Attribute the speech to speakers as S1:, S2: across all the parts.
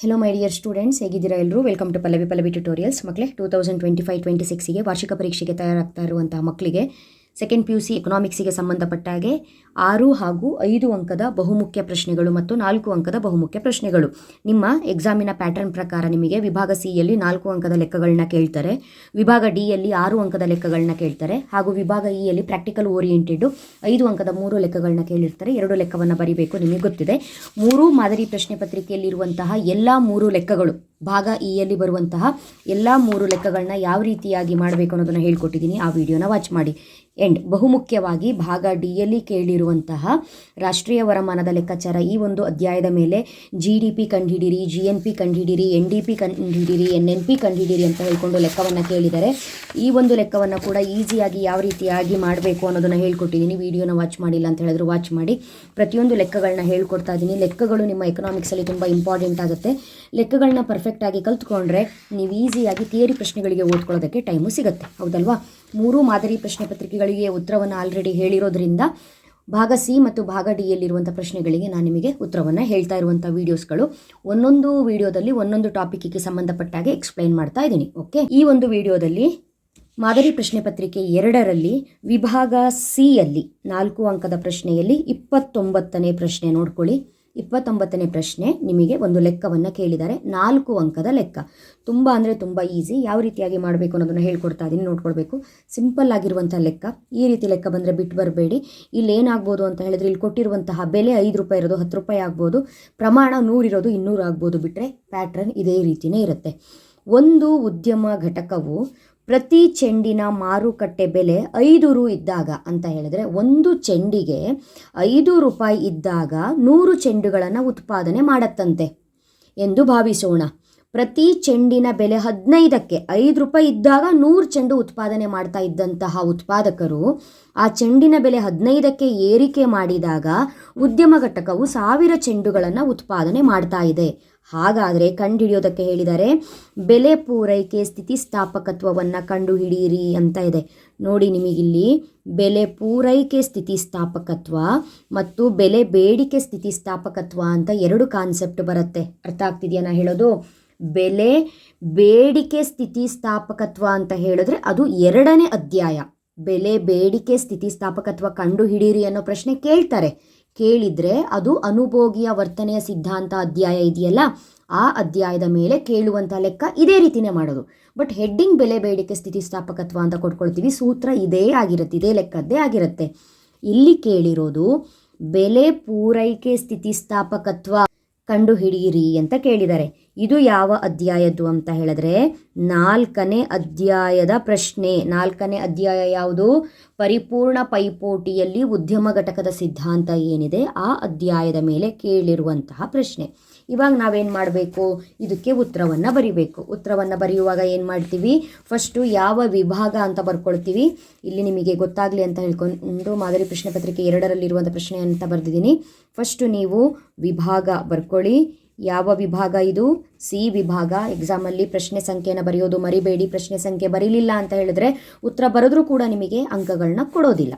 S1: Hello my dear students ಹೇಗಿದ್ದೀರಾ ಎಲ್ಲರೂ welcome to Pallavi Pallavi tutorials ಮಕ್ಕಳೇ two thousand twenty five twenty ಸಿಕ್ಸಿಗೆ ವಾರ್ಷಿಕ ಪರೀಕ್ಷೆಗೆ ತಯಾರಾಗ್ತಾ ಇರುವಂತಹ ಮಕ್ಕಳಿಗೆ ಸೆಕೆಂಡ್ ಪಿ ಯು ಸಿ ಎಕನಾಮಿಕ್ಸಿಗೆ ಸಂಬಂಧಪಟ್ಟ ಹಾಗೆ ಆರು ಹಾಗೂ ಐದು ಅಂಕದ ಬಹುಮುಖ್ಯ ಪ್ರಶ್ನೆಗಳು ಮತ್ತು ನಾಲ್ಕು ಅಂಕದ ಬಹುಮುಖ್ಯ ಪ್ರಶ್ನೆಗಳು. ನಿಮ್ಮ ಎಕ್ಸಾಮಿನ ಪ್ಯಾಟರ್ನ್ ಪ್ರಕಾರ ನಿಮಗೆ ವಿಭಾಗ ಸಿಯಲ್ಲಿ ನಾಲ್ಕು ಅಂಕದ ಲೆಕ್ಕಗಳನ್ನ ಕೇಳ್ತಾರೆ, ವಿಭಾಗ ಡಿಯಲ್ಲಿ ಆರು ಅಂಕದ ಲೆಕ್ಕಗಳನ್ನ ಕೇಳ್ತಾರೆ, ಹಾಗೂ ವಿಭಾಗ ಇಯಲ್ಲಿ ಪ್ರಾಕ್ಟಿಕಲ್ ಓರಿಯೆಂಟೆಡ್ ಐದು ಅಂಕದ ಮೂರು ಲೆಕ್ಕಗಳನ್ನ ಕೇಳಿರ್ತಾರೆ. ಎರಡು ಲೆಕ್ಕವನ್ನು ಬರೀಬೇಕು, ನಿಮಗೆ ಗೊತ್ತಿದೆ. ಮೂರು ಮಾದರಿ ಪ್ರಶ್ನೆ ಪತ್ರಿಕೆಯಲ್ಲಿರುವಂತಹ ಎಲ್ಲ ಮೂರು ಲೆಕ್ಕಗಳು ಭಾಗ ಇಯಲ್ಲಿ ಬರುವಂತಹ ಎಲ್ಲ ಮೂರು ಲೆಕ್ಕಗಳನ್ನ ಯಾವ ರೀತಿಯಾಗಿ ಮಾಡಬೇಕು ಅನ್ನೋದನ್ನು ಹೇಳ್ಕೊಟ್ಟಿದ್ದೀನಿ. ಆ ವಿಡಿಯೋನ ವಾಚ್ ಮಾಡಿ. ಎಂಡ್ ಬಹುಮುಖ್ಯವಾಗಿ ಭಾಗ ಡಿಯಲ್ಲಿ ಕೇಳಿರುವಂತಹ ರಾಷ್ಟ್ರೀಯ ವರಮಾನದ ಲೆಕ್ಕಾಚಾರ ಈ ಒಂದು ಅಧ್ಯಾಯದ ಮೇಲೆ ಜಿ ಡಿ ಪಿ ಕಂಡುಹಿಡಿರಿ ಜಿ ಎನ್ ಪಿ ಕಂಡುಹಿಡಿರಿ ಎನ್ ಡಿ ಪಿ ಕಂಡುಹಿಡಿರಿ ಎನ್ ಎನ್ ಪಿ ಕಂಡುಹಿಡಿರಿ ಅಂತ ಹೇಳ್ಕೊಂಡು ಲೆಕ್ಕವನ್ನು ಕೇಳಿದ್ದಾರೆ ಈ ಒಂದು ಲೆಕ್ಕವನ್ನು ಕೂಡ ಈಸಿಯಾಗಿ ಯಾವ ರೀತಿಯಾಗಿ ಮಾಡಬೇಕು ಅನ್ನೋದನ್ನು ಹೇಳ್ಕೊಟ್ಟಿದ್ದೀನಿ. ವಿಡಿಯೋನ ವಾಚ್ ಮಾಡಿಲ್ಲ ಅಂತ ಹೇಳಿದ್ರು ವಾಚ್ ಮಾಡಿ. ಪ್ರತಿಯೊಂದು ಲೆಕ್ಕಗಳನ್ನ ಹೇಳ್ಕೊಡ್ತಾ ಇದ್ದೀನಿ. ಲೆಕ್ಕಗಳು ನಿಮ್ಮ ಎಕನಾಮಿಕ್ಸಲ್ಲಿ ತುಂಬ ಇಂಪಾರ್ಟೆಂಟ್ ಆಗುತ್ತೆ. ಲೆಕ್ಕಗಳನ್ನ ಪರ್ಫೆಕ್ಟಾಗಿ ಕಲ್ತ್ಕೊಂಡ್ರೆ ನೀವು ಈಸಿಯಾಗಿ ಥಿಯರಿ ಪ್ರಶ್ನೆಗಳಿಗೆ ಓದ್ಕೊಳ್ಳೋದಕ್ಕೆ ಟೈಮು ಸಿಗುತ್ತೆ. ಹೌದಲ್ವಾ? ಮೂರು ಮಾದರಿ ಪ್ರಶ್ನೆ ಪತ್ರಿಕೆಗಳಿಗೆ ಉತ್ತರವನ್ನು ಆಲ್ರೆಡಿ ಹೇಳಿರೋದ್ರಿಂದ ಭಾಗ ಸಿ ಮತ್ತು ಭಾಗ ಡಿಯಲ್ಲಿರುವಂಥ ಪ್ರಶ್ನೆಗಳಿಗೆ ನಾನು ನಿಮಗೆ ಉತ್ತರವನ್ನು ಹೇಳ್ತಾ ಇರುವಂಥ ವೀಡಿಯೋಸ್ಗಳು ಒಂದೊಂದು ವಿಡಿಯೋದಲ್ಲಿ ಒಂದೊಂದು ಟಾಪಿಕ್ಗೆ ಸಂಬಂಧಪಟ್ಟಾಗೆ ಎಕ್ಸ್ಪ್ಲೈನ್ ಮಾಡ್ತಾ ಇದ್ದೀನಿ ಓಕೆ ಈ ಒಂದು ವಿಡಿಯೋದಲ್ಲಿ ಮಾದರಿ ಪ್ರಶ್ನೆ ಪತ್ರಿಕೆ ಎರಡರಲ್ಲಿ ವಿಭಾಗ ಸಿಯಲ್ಲಿ ನಾಲ್ಕು ಅಂಕದ ಪ್ರಶ್ನೆಯಲ್ಲಿ ಇಪ್ಪತ್ತೊಂಬತ್ತನೇ ಪ್ರಶ್ನೆ ನೋಡ್ಕೊಳ್ಳಿ. ಇಪ್ಪತ್ತೊಂಬತ್ತನೇ ಪ್ರಶ್ನೆ ನಿಮಗೆ ಒಂದು ಲೆಕ್ಕವನ್ನು ಕೇಳಿದ್ದಾರೆ. ನಾಲ್ಕು ಅಂಕದ ಲೆಕ್ಕ. ತುಂಬ ಅಂದರೆ ತುಂಬ ಈಸಿ ಯಾವ ರೀತಿಯಾಗಿ ಮಾಡಬೇಕು ಅನ್ನೋದನ್ನು ಹೇಳ್ಕೊಡ್ತಾ ಇದ್ದೀನಿ ನೋಡ್ಕೊಳ್ಬೇಕು. ಸಿಂಪಲ್ ಆಗಿರುವಂಥ ಲೆಕ್ಕ. ಈ ರೀತಿ ಲೆಕ್ಕ ಬಂದರೆ ಬಿಟ್ಟು ಬರಬೇಡಿ. ಇಲ್ಲಿ ಏನಾಗ್ಬೋದು ಅಂತ ಹೇಳಿದ್ರೆ ಇಲ್ಲಿ ಕೊಟ್ಟಿರುವಂತಹ ಬೆಲೆ ಐದು ರೂಪಾಯಿ ಇರೋದು, ಹತ್ತು ರೂಪಾಯಿ ಆಗ್ಬೋದು. ಪ್ರಮಾಣ ನೂರಿರೋದು ಇನ್ನೂರು ಆಗ್ಬೋದು ಬಿಟ್ಟರೆ ಪ್ಯಾಟ್ರನ್ ಇದೇ ರೀತಿಯೇ ಇರುತ್ತೆ. ಒಂದು ಉದ್ಯಮ ಘಟಕವು ಪ್ರತಿ ಚೆಂಡಿನ ಮಾರುಕಟ್ಟೆ ಬೆಲೆ ಐದು ರು ಇದ್ದಾಗ ಅಂತ ಹೇಳಿದ್ರೆ ಒಂದು ಚೆಂಡಿಗೆ ಐದು ರೂಪಾಯಿ ಇದ್ದಾಗ ನೂರು ಚೆಂಡುಗಳನ್ನು ಉತ್ಪಾದನೆ ಮಾಡತ್ತಂತೆ ಎಂದು ಭಾವಿಸೋಣ. ಪ್ರತಿ ಚೆಂಡಿನ ಬೆಲೆ ಹದಿನೈದಕ್ಕೆ ಐದು ರೂಪಾಯಿ ಇದ್ದಾಗ ನೂರು ಚೆಂಡು ಉತ್ಪಾದನೆ ಮಾಡ್ತಾ ಇದ್ದಂತಹ ಉತ್ಪಾದಕರು ಆ ಚೆಂಡಿನ ಬೆಲೆ ಹದಿನೈದಕ್ಕೆ ಏರಿಕೆ ಮಾಡಿದಾಗ ಉದ್ಯಮ ಘಟಕವು ಸಾವಿರ ಚೆಂಡುಗಳನ್ನು ಉತ್ಪಾದನೆ ಮಾಡ್ತಾ ಇದೆ. ಹಾಗಾದರೆ ಕಂಡುಹಿಡಿಯೋದಕ್ಕೆ ಹೇಳಿದರೆ, ಬೆಲೆ ಪೂರೈಕೆ ಸ್ಥಿತಿಸ್ಥಾಪಕತ್ವವನ್ನು ಕಂಡುಹಿಡಿಯಿರಿ ಅಂತ ಇದೆ. ನೋಡಿ ನಿಮಗಿಲ್ಲಿ ಬೆಲೆ ಪೂರೈಕೆ ಸ್ಥಿತಿಸ್ಥಾಪಕತ್ವ ಮತ್ತು ಬೆಲೆ ಬೇಡಿಕೆ ಸ್ಥಿತಿಸ್ಥಾಪಕತ್ವ ಅಂತ ಎರಡು ಕಾನ್ಸೆಪ್ಟ್ ಬರುತ್ತೆ. ಅರ್ಥ ಆಗ್ತಿದೆಯಾ ನಾ ಹೇಳೋದು? ಬೆಲೆ ಬೇಡಿಕೆ ಸ್ಥಿತಿಸ್ಥಾಪಕತ್ವ ಅಂತ ಹೇಳಿದ್ರೆ ಅದು ಎರಡನೇ ಅಧ್ಯಾಯ. ಬೆಲೆ ಬೇಡಿಕೆ ಸ್ಥಿತಿಸ್ಥಾಪಕತ್ವ ಕಂಡು ಹಿಡೀರಿ ಅನ್ನೋ ಪ್ರಶ್ನೆ ಕೇಳ್ತಾರೆ. ಕೇಳಿದರೆ ಅದು ಅನುಭೋಗಿಯ ವರ್ತನೆಯ ಸಿದ್ಧಾಂತ ಅಧ್ಯಾಯ ಇದೆಯಲ್ಲ, ಆ ಅಧ್ಯಾಯದ ಮೇಲೆ ಕೇಳುವಂಥ ಲೆಕ್ಕ ಇದೇ ರೀತಿನೇ ಮಾಡೋದು. ಬಟ್ ಹೆಡ್ಡಿಂಗ್ ಬೆಲೆ ಬೇಡಿಕೆ ಸ್ಥಿತಿಸ್ಥಾಪಕತ್ವ ಅಂತ ಕೊಟ್ಕೊಳ್ತೀವಿ, ಸೂತ್ರ ಇದೇ ಆಗಿರುತ್ತೆ, ಇದೇ ಲೆಕ್ಕದ್ದೇ ಆಗಿರುತ್ತೆ. ಇಲ್ಲಿ ಕೇಳಿರೋದು ಬೆಲೆ ಪೂರೈಕೆ ಸ್ಥಿತಿಸ್ಥಾಪಕತ್ವ ಕಂಡು ಹಿಡಿಯಿರಿ ಅಂತ ಕೇಳಿದ್ದಾರೆ. ಇದು ಯಾವ ಅಧ್ಯಾಯದ್ದು ಅಂತ ಹೇಳಿದ್ರೆ ನಾಲ್ಕನೇ ಅಧ್ಯಾಯದ ಪ್ರಶ್ನೆ. ನಾಲ್ಕನೇ ಅಧ್ಯಾಯ ಯಾವುದು? ಪರಿಪೂರ್ಣ ಪೈಪೋಟಿಯಲ್ಲಿ ಉದ್ಯಮ ಘಟಕದ ಸಿದ್ಧಾಂತ ಏನಿದೆ? ಆ ಅಧ್ಯಾಯದ ಮೇಲೆ ಕೇಳಿರುವಂತಹ ಪ್ರಶ್ನೆ. ಇವಾಗ ನಾವೇನು ಮಾಡಬೇಕು? ಇದಕ್ಕೆ ಉತ್ತರವನ್ನು ಬರಿಬೇಕು. ಉತ್ತರವನ್ನು ಬರೆಯುವಾಗ ಏನು ಮಾಡ್ತೀವಿ? ಫಸ್ಟು ಯಾವ ವಿಭಾಗ ಅಂತ ಬರ್ಕೊಳ್ತೀವಿ. ಇಲ್ಲಿ ನಿಮಗೆ ಗೊತ್ತಾಗಲಿ ಅಂತ ಹೇಳ್ಕೊಂಡು ಮಾದರಿ ಪ್ರಶ್ನೆ ಪತ್ರಿಕೆ ಎರಡರಲ್ಲಿರುವಂಥ ಪ್ರಶ್ನೆ ಅಂತ ಬರೆದಿದ್ದೀನಿ. ಫಸ್ಟು ನೀವು ವಿಭಾಗ ಬರ್ಕೊಳ್ಳಿ. ಯಾವ ವಿಭಾಗ ಇದು? ಸಿ ವಿಭಾಗ. ಎಕ್ಸಾಮಲ್ಲಿ ಪ್ರಶ್ನೆ ಸಂಖ್ಯೆನ ಬರೆಯೋದು ಮರಿಬೇಡಿ, ಪ್ರಶ್ನೆ ಸಂಖ್ಯೆ ಬರೀಲಿಲ್ಲ ಅಂತ ಹೇಳಿದ್ರೆ ಉತ್ತರ ಬರೆದ್ರೂ ಕೂಡ ನಿಮಗೆ ಅಂಕಗಳನ್ನ ಕೊಡೋದಿಲ್ಲ.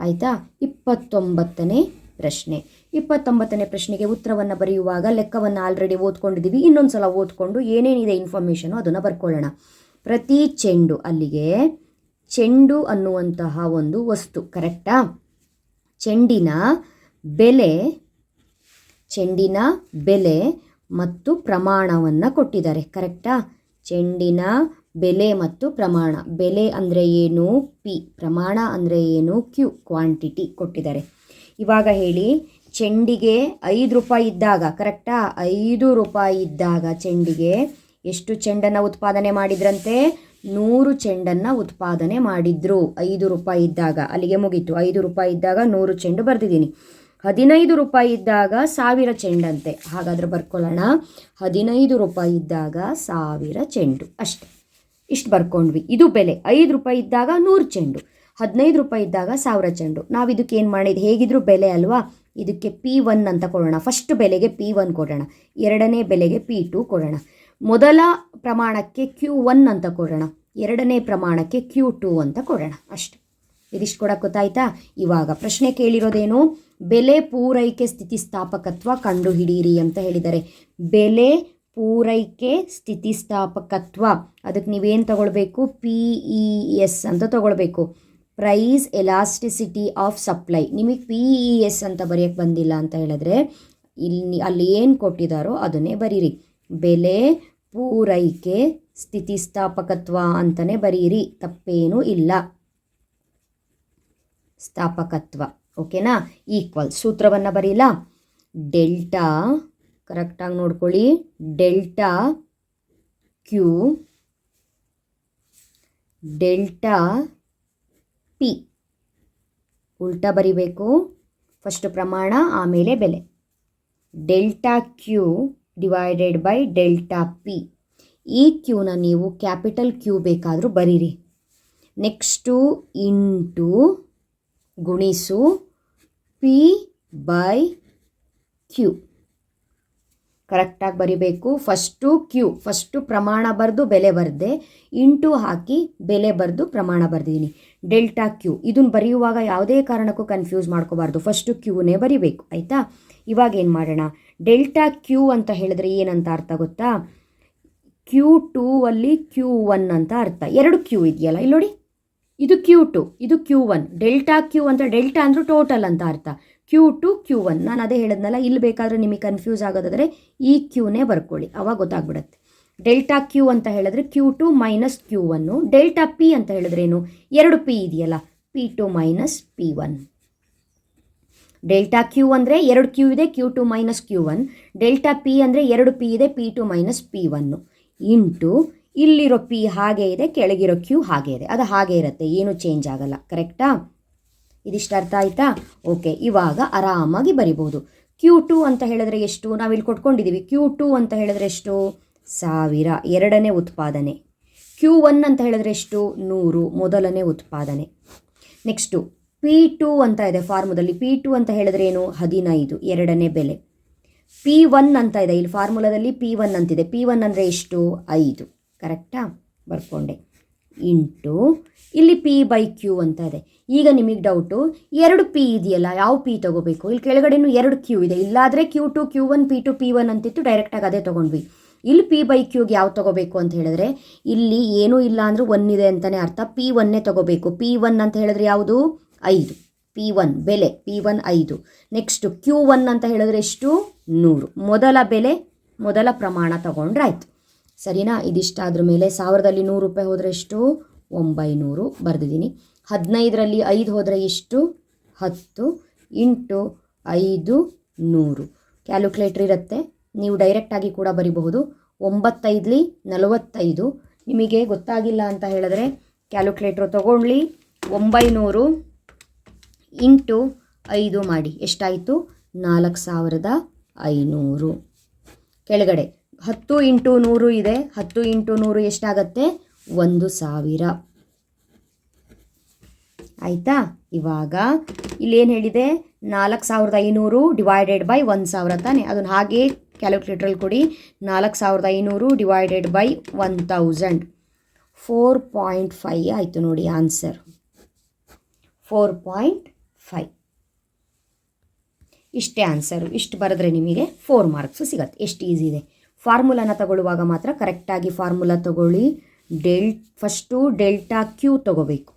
S1: ಆಯಿತಾ? ಇಪ್ಪತ್ತೊಂಬತ್ತನೇ ಪ್ರಶ್ನೆ. ಇಪ್ಪತ್ತೊಂಬತ್ತನೇ ಪ್ರಶ್ನೆಗೆ ಉತ್ತರವನ್ನು ಬರೆಯುವಾಗ ಲೆಕ್ಕವನ್ನು ಆಲ್ರೆಡಿ ಓದ್ಕೊಂಡಿದ್ದೀವಿ. ಇನ್ನೊಂದು ಸಲ ಓದ್ಕೊಂಡು ಏನೇನಿದೆ ಇನ್ಫಾರ್ಮೇಷನು ಅದನ್ನು ಬರ್ಕೊಳ್ಳೋಣ. ಪ್ರತಿ ಚೆಂಡು ಅಲ್ಲಿಗೆ ಚೆಂಡು ಅನ್ನುವಂತಹ ಒಂದು ವಸ್ತು ಕರೆಕ್ಟಾ ಚೆಂಡಿನ ಬೆಲೆ ಚೆಂಡಿನ ಬೆಲೆ ಮತ್ತು ಪ್ರಮಾಣವನ್ನು ಕೊಟ್ಟಿದ್ದಾರೆ. ಕರೆಕ್ಟಾ? ಚೆಂಡಿನ ಬೆಲೆ ಮತ್ತು ಪ್ರಮಾಣ. ಬೆಲೆ ಅಂದರೆ ಏನು? ಪಿ. ಪ್ರಮಾಣ ಅಂದರೆ ಏನು? ಕ್ಯೂ. ಕ್ವಾಂಟಿಟಿ ಕೊಟ್ಟಿದ್ದಾರೆ. ಇವಾಗ ಹೇಳಿ. ಚೆಂಡಿಗೆ ಐದು ರೂಪಾಯಿ ಇದ್ದಾಗ, ಕರೆಕ್ಟಾ? ಐದು ರೂಪಾಯಿ ಇದ್ದಾಗ ಚೆಂಡಿಗೆ ಎಷ್ಟು ಚೆಂಡನ್ನು ಉತ್ಪಾದನೆ ಮಾಡಿದ್ರಂತೆ? ನೂರು ಚೆಂಡನ್ನು ಉತ್ಪಾದನೆ ಮಾಡಿದ್ರು. ಐದು ರೂಪಾಯಿ ಇದ್ದಾಗ, ಅಲ್ಲಿಗೆ ಮುಗೀತು. ಐದು ರೂಪಾಯಿ ಇದ್ದಾಗ ನೂರು ಚೆಂಡು ಬರೆದಿದ್ದೀನಿ. ಹದಿನೈದು ರೂಪಾಯಿ ಇದ್ದಾಗ ಸಾವಿರ ಚೆಂಡಂತೆ. ಹಾಗಾದ್ರೆ ಬರ್ಕೊಳ್ಳೋಣ. ಹದಿನೈದು ರೂಪಾಯಿ ಇದ್ದಾಗ ಸಾವಿರ ಚೆಂಡು. ಅಷ್ಟೆ. ಇಷ್ಟು ಬರ್ಕೊಂಡ್ವಿ. ಇದು ಬೆಲೆ. ಐದು ರೂಪಾಯಿ ಇದ್ದಾಗ ನೂರು ಚೆಂಡು. ಹದಿನೈದು ರೂಪಾಯಿ ಇದ್ದಾಗ ಸಾವಿರ ಚೆಂಡು. ನಾವು ಇದಕ್ಕೆ ಏನು ಮಾಡಿದ್ದು ಹೇಗಿದ್ರು ಬೆಲೆ ಅಲ್ವಾ? ಇದಕ್ಕೆ ಪಿ ಒನ್ ಅಂತ ಕೊಡೋಣ. ಫಸ್ಟ್ ಬೆಲೆಗೆ ಪಿ ಒನ್ ಕೊಡೋಣ. ಎರಡನೇ ಬೆಲೆಗೆ ಪಿ ಟು ಕೊಡೋಣ. ಮೊದಲ ಪ್ರಮಾಣಕ್ಕೆ ಕ್ಯೂ ಒನ್ ಅಂತ ಕೊಡೋಣ. ಎರಡನೇ ಪ್ರಮಾಣಕ್ಕೆ ಕ್ಯೂ ಟು ಅಂತ ಕೊಡೋಣ. ಅಷ್ಟೆ. ಇದಿಷ್ಟು ಕೂಡ ಗೊತ್ತಾಯ್ತಾ ಇವಾಗ ಪ್ರಶ್ನೆ ಕೇಳಿರೋದೇನು? ಬೆಲೆ ಪೂರೈಕೆ ಸ್ಥಿತಿಸ್ಥಾಪಕತ್ವ ಕಂಡುಹಿಡಿಯಿರಿ ಅಂತ ಹೇಳಿದ್ದಾರೆ. ಬೆಲೆ ಪೂರೈಕೆ ಸ್ಥಿತಿಸ್ಥಾಪಕತ್ವ. ಅದಕ್ಕೆ ನೀವೇನು ತಗೊಳ್ಬೇಕು? ಪಿ ಇ ಎಸ್ ಅಂತ ತಗೊಳ್ಬೇಕು. ಪ್ರೈಸ್ ಎಲಾಸ್ಟಿಸಿಟಿ ಆಫ್ ಸಪ್ಲೈ ನಿಮಗೆ ಪಿ ಇ ಎಸ್ ಅಂತ ಬರೆಯೋಕ್ಕೆ ಬಂದಿಲ್ಲ ಅಂತ ಹೇಳಿದ್ರೆ ಇಲ್ಲಿ ಅಲ್ಲಿ ಏನು ಕೊಟ್ಟಿದ್ದಾರೋ ಅದನ್ನೇ ಬರೀರಿ. ಬೆಲೆ ಪೂರೈಕೆ ಸ್ಥಿತಿಸ್ಥಾಪಕತ್ವ ಅಂತಲೇ ಬರೀರಿ. ತಪ್ಪೇನೂ ಇಲ್ಲ. ಸ್ಥಾಪಕತ್ವ, ಓಕೆನಾ? ಈಕ್ವಲ್ ಸೂತ್ರವನ್ನು ಬರೀಲಾ? ಡೆಲ್ಟಾ, ಕರೆಕ್ಟಾಗಿ ನೋಡ್ಕೊಳ್ಳಿ. ಡೆಲ್ಟಾ ಕ್ಯೂ ಡೆಲ್ಟಾ ಪಿ ಉಲ್ಟಾ ಬರಿಬೇಕು. ಫಸ್ಟ್ ಪ್ರಮಾಣ, ಆಮೇಲೆ ಬೆಲೆ. Delta Q divided by delta P ಈ ಕ್ಯೂನ ನೀವು ಕ್ಯಾಪಿಟಲ್ ಕ್ಯೂ ಬೇಕಾದರೂ ಬರೀರಿ. ನೆಕ್ಸ್ಟು ಇಂಟು ಗುಣಿಸು ಪಿ ಬೈ ಕ್ಯೂ ಕರೆಕ್ಟಾಗಿ ಬರಿಬೇಕು. ಫಸ್ಟು ಕ್ಯೂ ಫಸ್ಟು ಪ್ರಮಾಣ ಬರೆದು ಬೆಲೆ ಬರೆದೆ, ಇಂಟು ಹಾಕಿ ಬೆಲೆ ಬರೆದು ಪ್ರಮಾಣ ಬರೆದಿದ್ದೀನಿ ಡೆಲ್ಟಾ ಕ್ಯೂ ಇದನ್ನು ಬರೆಯುವಾಗ ಯಾವುದೇ ಕಾರಣಕ್ಕೂ ಕನ್ಫ್ಯೂಸ್ ಮಾಡ್ಕೋಬಾರ್ದು. ಫಸ್ಟು ಕ್ಯೂನೇ ಬರಿಬೇಕು, ಆಯಿತಾ? ಇವಾಗ ಏನು ಮಾಡೋಣ? ಡೆಲ್ಟಾ ಕ್ಯೂ ಅಂತ ಹೇಳಿದ್ರೆ ಏನಂತ ಅರ್ಥ ಗೊತ್ತಾ? ಕ್ಯೂ ಟೂ ಅಲ್ಲಿ ಕ್ಯೂ ಒನ್ ಅಂತ ಅರ್ಥ. ಎರಡು ಕ್ಯೂ ಇದೆಯಲ್ಲ ಇಲ್ಲಿ ನೋಡಿ ಇದು ಕ್ಯೂ ಟು ಇದು ಕ್ಯೂ ಒನ್ ಡೆಲ್ಟಾ ಕ್ಯೂ ಅಂತ ಡೆಲ್ಟಾ ಅಂದ್ರೆ ಟೋಟಲ್ ಅಂತ ಅರ್ಥ. ಕ್ಯೂ ಟು ಕ್ಯೂ ಒನ್ ನಾನು ಅದೇ ಹೇಳಿದ್ನಲ್ಲ, ಇಲ್ಲಿ ಬೇಕಾದರೆ ನಿಮಗೆ ಕನ್ಫ್ಯೂಸ್ ಆಗೋದಾದರೆ ಈ ಕ್ಯೂನೇ ಬರ್ಕೊಳ್ಳಿ. ಅವಾಗ ಗೊತ್ತಾಗ್ಬಿಡುತ್ತೆ. ಡೆಲ್ಟಾ ಕ್ಯೂ ಅಂತ ಹೇಳಿದ್ರೆ Q two minus Q one delta P ಅಂತ ಹೇಳಿದ್ರೆ ಏನು? ಎರಡು ಪಿ ಇದೆಯಲ್ಲ P two minus P one delta Q ಅಂದರೆ ಎರಡು ಕ್ಯೂ ಇದೆ Q two minus Q one delta P ಅಂದರೆ ಎರಡು ಪಿ ಇದೆ P two minus P one into ಇಲ್ಲಿರೋ ಪಿ ಹಾಗೆ ಇದೆ, ಕೆಳಗಿರೋ ಕ್ಯೂ ಹಾಗೆ ಇದೆ. ಅದು ಹಾಗೆ ಇರುತ್ತೆ, ಏನೂ ಚೇಂಜ್ ಆಗಲ್ಲ. ಕರೆಕ್ಟಾ ಇದಿಷ್ಟು ಅರ್ಥ ಆಯ್ತಾ? ಓಕೆ ಇವಾಗ ಆರಾಮಾಗಿ ಬರಿಬೋದು. ಕ್ಯೂ ಟು ಅಂತ ಹೇಳಿದ್ರೆ ಎಷ್ಟು? ನಾವಿಲ್ಲಿ ಕೊಟ್ಕೊಂಡಿದ್ದೀವಿ ಕ್ಯೂ ಟು ಅಂತ ಹೇಳಿದ್ರೆ ಎಷ್ಟು? ಸಾವಿರ. ಎರಡನೇ ಉತ್ಪಾದನೆ. ಕ್ಯೂ ಒನ್ ಅಂತ ಹೇಳಿದ್ರೆ ಎಷ್ಟು? ನೂರು. ಮೊದಲನೇ ಉತ್ಪಾದನೆ. ನೆಕ್ಸ್ಟು ಪಿ ಟು ಅಂತ ಇದೆ ಫಾರ್ಮುದಲ್ಲಿ ಪಿ ಟು ಅಂತ ಹೇಳಿದ್ರೆ ಏನು? ಹದಿನೈದು. ಎರಡನೇ ಬೆಲೆ. ಪಿ ಒನ್ ಅಂತ ಇದೆ. ಇಲ್ಲಿ ಫಾರ್ಮುಲಾದಲ್ಲಿ ಪಿ ಒನ್ ಅಂತಿದೆ. ಪಿ ಒನ್ ಅಂದರೆ ಎಷ್ಟು? ಐದು. ಕರೆಕ್ಟಾ? ಬರ್ಕೊಂಡೆ. ಇಂಟು, ಇಲ್ಲಿ ಪಿ ಬೈ ಕ್ಯೂ ಅಂತ ಇದೆ. ಈಗ ನಿಮಗೆ ಡೌಟು ಎರಡು ಪಿ ಇದೆಯಲ್ಲ, ಯಾವ ಪಿ ತೊಗೋಬೇಕು? ಇಲ್ಲಿ ಕೆಳಗಡೆನೂ ಎರಡು ಕ್ಯೂ ಇದೆ. ಇಲ್ಲಾದರೆ Q two Q one P two P one ಅಂತಿತ್ತು ಡೈರೆಕ್ಟಾಗಿ ಅದೇ ತೊಗೊಂಡ್ವಿ. ಇಲ್ಲಿ ಪಿ ಬೈ ಕ್ಯೂಗೆ ಯಾವ ತೊಗೋಬೇಕು ಅಂತ ಹೇಳಿದ್ರೆ, ಇಲ್ಲಿ ಏನೂ ಇಲ್ಲ ಅಂದರೂ ಒನ್ ಇದೆ ಅಂತಲೇ ಅರ್ಥ. ಪಿ ಒನ್ನೇ ತೊಗೋಬೇಕು. ಪಿ ಒನ್ ಅಂತ ಹೇಳಿದ್ರೆ ಯಾವುದು? ಐದು. ಪಿ ಒನ್ ಬೆಲೆ. ಪಿ ಒನ್ ಐದು. ನೆಕ್ಸ್ಟು ಕ್ಯೂ ಒನ್ ಅಂತ ಹೇಳಿದ್ರೆ ಎಷ್ಟು? ನೂರು. ಮೊದಲ ಬೆಲೆ, ಮೊದಲ ಪ್ರಮಾಣ ತಗೊಂಡ್ರೆ ಸರಿನಾ? ಇದಿಷ್ಟಾದ್ರ ಮೇಲೆ ಸಾವಿರದಲ್ಲಿ ನೂರು ರೂಪಾಯಿ ಹೋದರೆ ಎಷ್ಟು? ಒಂಬೈನೂರು ಬರೆದಿದ್ದೀನಿ. ಹದಿನೈದರಲ್ಲಿ ಐದು ಹೋದರೆ ಎಷ್ಟು? ಹತ್ತು ಇಂಟು ಐದು ನೂರು. ಕ್ಯಾಲ್ಕುಲೇಟ್ರ್ ಇರುತ್ತೆ. ನೀವು ಡೈರೆಕ್ಟಾಗಿ ಕೂಡ ಬರಿಬಹುದು. ಒಂಬತ್ತೈದಲಿ ನಲವತ್ತೈದು. ನಿಮಗೆ ಗೊತ್ತಾಗಿಲ್ಲ ಅಂತ ಹೇಳಿದ್ರೆ ಕ್ಯಾಲ್ಕುಲೇಟ್ರ್ ತೊಗೊಳ್ಳಿ ಒಂಬೈನೂರು ಇಂಟು ಐದು ಮಾಡಿ. ಎಷ್ಟಾಯಿತು? ನಾಲ್ಕು ಸಾವಿರದ ಐನೂರು. ಕೆಳಗಡೆ. ಹತ್ತು ಇಂಟು ನೂರು ಇದೆ. ಹತ್ತು ಇಂಟು ನೂರು ಎಷ್ಟಾಗತ್ತೆ? ಒಂದು ಸಾವಿರ. ಆಯಿತಾ? ಇವಾಗ ಇಲ್ಲೇನು ಹೇಳಿದೆ? ನಾಲ್ಕು ಸಾವಿರದ ಐನೂರು ಡಿವೈಡೆಡ್ ಬೈ ಒಂದು ಸಾವಿರ ತಾನೆ? ಅದನ್ನು ಹಾಗೆ ಕ್ಯಾಲ್ಕುಲೇಟ್ರಲ್ಲಿ ಕೊಡಿ. ನಾಲ್ಕು ಸಾವಿರದ ಐನೂರು divided by one thousand. Four point five ಆಯಿತು ನೋಡಿ ಆನ್ಸರ್. ಫೋರ್ ಪಾಯಿಂಟ್ ಫೈ ಇಷ್ಟೇ ಆನ್ಸರು. ಇಷ್ಟು ಬರೆದ್ರೆ ನಿಮಗೆ ಫೋರ್ ಮಾರ್ಕ್ಸು ಸಿಗತ್ತೆ. ಎಷ್ಟು ಈಸಿ ಇದೆ. ಫಾರ್ಮುಲಾನ ತಗೊಳ್ಳುವಾಗ ಮಾತ್ರ ಕರೆಕ್ಟಾಗಿ ಫಾರ್ಮುಲಾ ತಗೊಳ್ಳಿ. ಡೆಲ್, ಫಸ್ಟು ಡೆಲ್ಟಾ ಕ್ಯೂ ತಗೋಬೇಕು.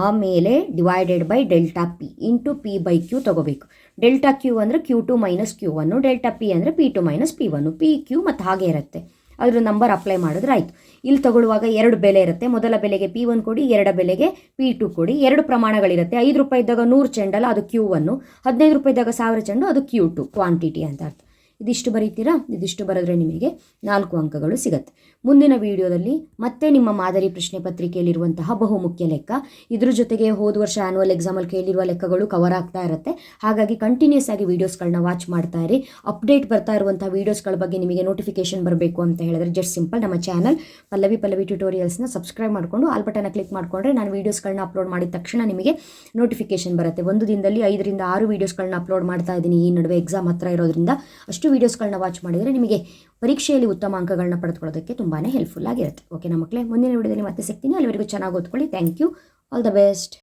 S1: ಆಮೇಲೆ divided by delta P into P by Q ತಗೋಬೇಕು. ಡೆಲ್ಟಾ ಕ್ಯೂ ಅಂದರೆ Q two minus Q one delta P ಅಂದರೆ P two minus P one P Q ಮತ್ತು ಹಾಗೆ ಇರುತ್ತೆ. ಅದ್ರ ನಂಬರ್ ಅಪ್ಲೈ ಮಾಡಿದ್ರೆ ಆಯಿತು. ಇಲ್ಲಿ ತಗೊಳ್ಳುವಾಗ ಎರಡು ಬೆಲೆ ಇರುತ್ತೆ. ಮೊದಲ ಬೆಲೆಗೆ ಪಿ ಒನ್ ಕೊಡಿ, ಎರಡ ಬೆಲೆಗೆ ಪಿ ಟು ಕೊಡಿ. ಎರಡು ಪ್ರಮಾಣಗಳಿರುತ್ತೆ. ಐದು ರೂಪಾಯಿ ಇದ್ದಾಗ ನೂರು ಚೆಂಡಲ್ಲ, ಅದು ಕ್ಯೂ ಒನ್ನು ಹದಿನೈದು ರೂಪಾಯಿ ಇದ್ದಾಗ ಸಾವಿರ ಚೆಂಡು, ಅದು ಕ್ಯೂ ಟು ಕ್ವಾಂಟಿಟಿ ಅಂತ ಅರ್ಥ. ಇದಿಷ್ಟು ಬರೀತೀರಾ? ಇದಿಷ್ಟು ಬರೆದ್ರೆ ನಿಮಗೆ ನಾಲ್ಕು ಅಂಕಗಳು ಸಿಗುತ್ತೆ. ಮುಂದಿನ ವಿಡಿಯೋದಲ್ಲಿ ಮತ್ತೆ ನಿಮ್ಮ ಮಾದರಿ ಪ್ರಶ್ನೆ ಪತ್ರಿಕೆಯಲ್ಲಿರುವಂತಹ ಬಹುಮುಖ್ಯ ಲೆಕ್ಕ, ಇದ್ರ ಜೊತೆಗೆ ಹೋದ ವರ್ಷ ಆ್ಯನುವಲ್ ಎಕ್ಸಾಮಲ್ಲಿ ಕೇಳಿರುವ ಲೆಕ್ಕಗಳು ಕವರ್ ಆಗ್ತಾ ಇರುತ್ತೆ. ಹಾಗಾಗಿ ಕಂಟಿನ್ಯೂಸ್ ಆಗಿ ವೀಡಿಯೋಸ್ಗಳನ್ನ ವಾಚ್ ಮಾಡ್ತಾ ಇರಿ. ಅಪ್ಡೇಟ್ ಬರ್ತಾ ಇರುವಂತಹ ವೀಡಿಯೋಸ್ಗಳ ಬಗ್ಗೆ ನಿಮಗೆ ನೋಟಿಫಿಕೇಶನ್ ಬರಬೇಕು ಅಂತ ಹೇಳಿದ್ರೆ ಜಸ್ಟ್ ಸಿಂಪಲ್ ನಮ್ಮ ಚಾನಲ್ ಪಲ್ಲವಿ ಪಲ್ಲವಿ ಟ್ಯೂಟೋರಿಯಲ್ಸ್ನ ಸಬ್ಸ್ಕ್ರೈಬ್ ಮಾಡಿಕೊಂಡು ಆಲ್ ಬಟನ್ನ ಕ್ಲಿಕ್ ಮಾಡಿಕೊಂಡ್ರೆ ನಾನು ವೀಡಿಯೋಸ್ಗಳನ್ನ ಅಪ್ಲೋಡ್ ಮಾಡಿದ ತಕ್ಷಣ ನಿಮಗೆ ನೋಟಿಫಿಕೇಶನ್ ಬರುತ್ತೆ. ಒಂದು ದಿನದಲ್ಲಿ ಐದರಿಂದ ಆರು ವೀಡಿಯೋಸ್ಗಳನ್ನ ಅಪ್ಲೋಡ್ ಮಾಡ್ತಾ ಇದ್ದೀನಿ ಈ ನಡುವೆ ಎಕ್ಸಾಮ್ ಹತ್ರ ಇರೋದ್ರಿಂದ. ಅಷ್ಟು ವೀಡಿಯೋಸ್ಗಳನ್ನ ವಾಚ್ ಮಾಡಿದರೆ ನಿಮಗೆ ಪರೀಕ್ಷೆಯಲ್ಲಿ ಉತ್ತಮ ಅಂಕಗಳನ್ನ ಪಡೆದುಕೊಳ್ಳೋದಕ್ಕೆ ತುಂಬಾ ಹೆಲ್ಪ್ಫುಲ್ ಆಗಿರುತ್ತೆ. ಓಕೆ ನಮ್ಮ ಮಕ್ಕಳೇ ಮುಂದಿನ ವಿಡಿಯೋದಲ್ಲಿ ಮತ್ತೆ ಸಿಗ್ತೀನಿ. ಅಲ್ಲಿವರೆಗೂ ಚೆನ್ನಾಗಿ ಓದ್ಕೊಳ್ಳಿ. Thank you all the best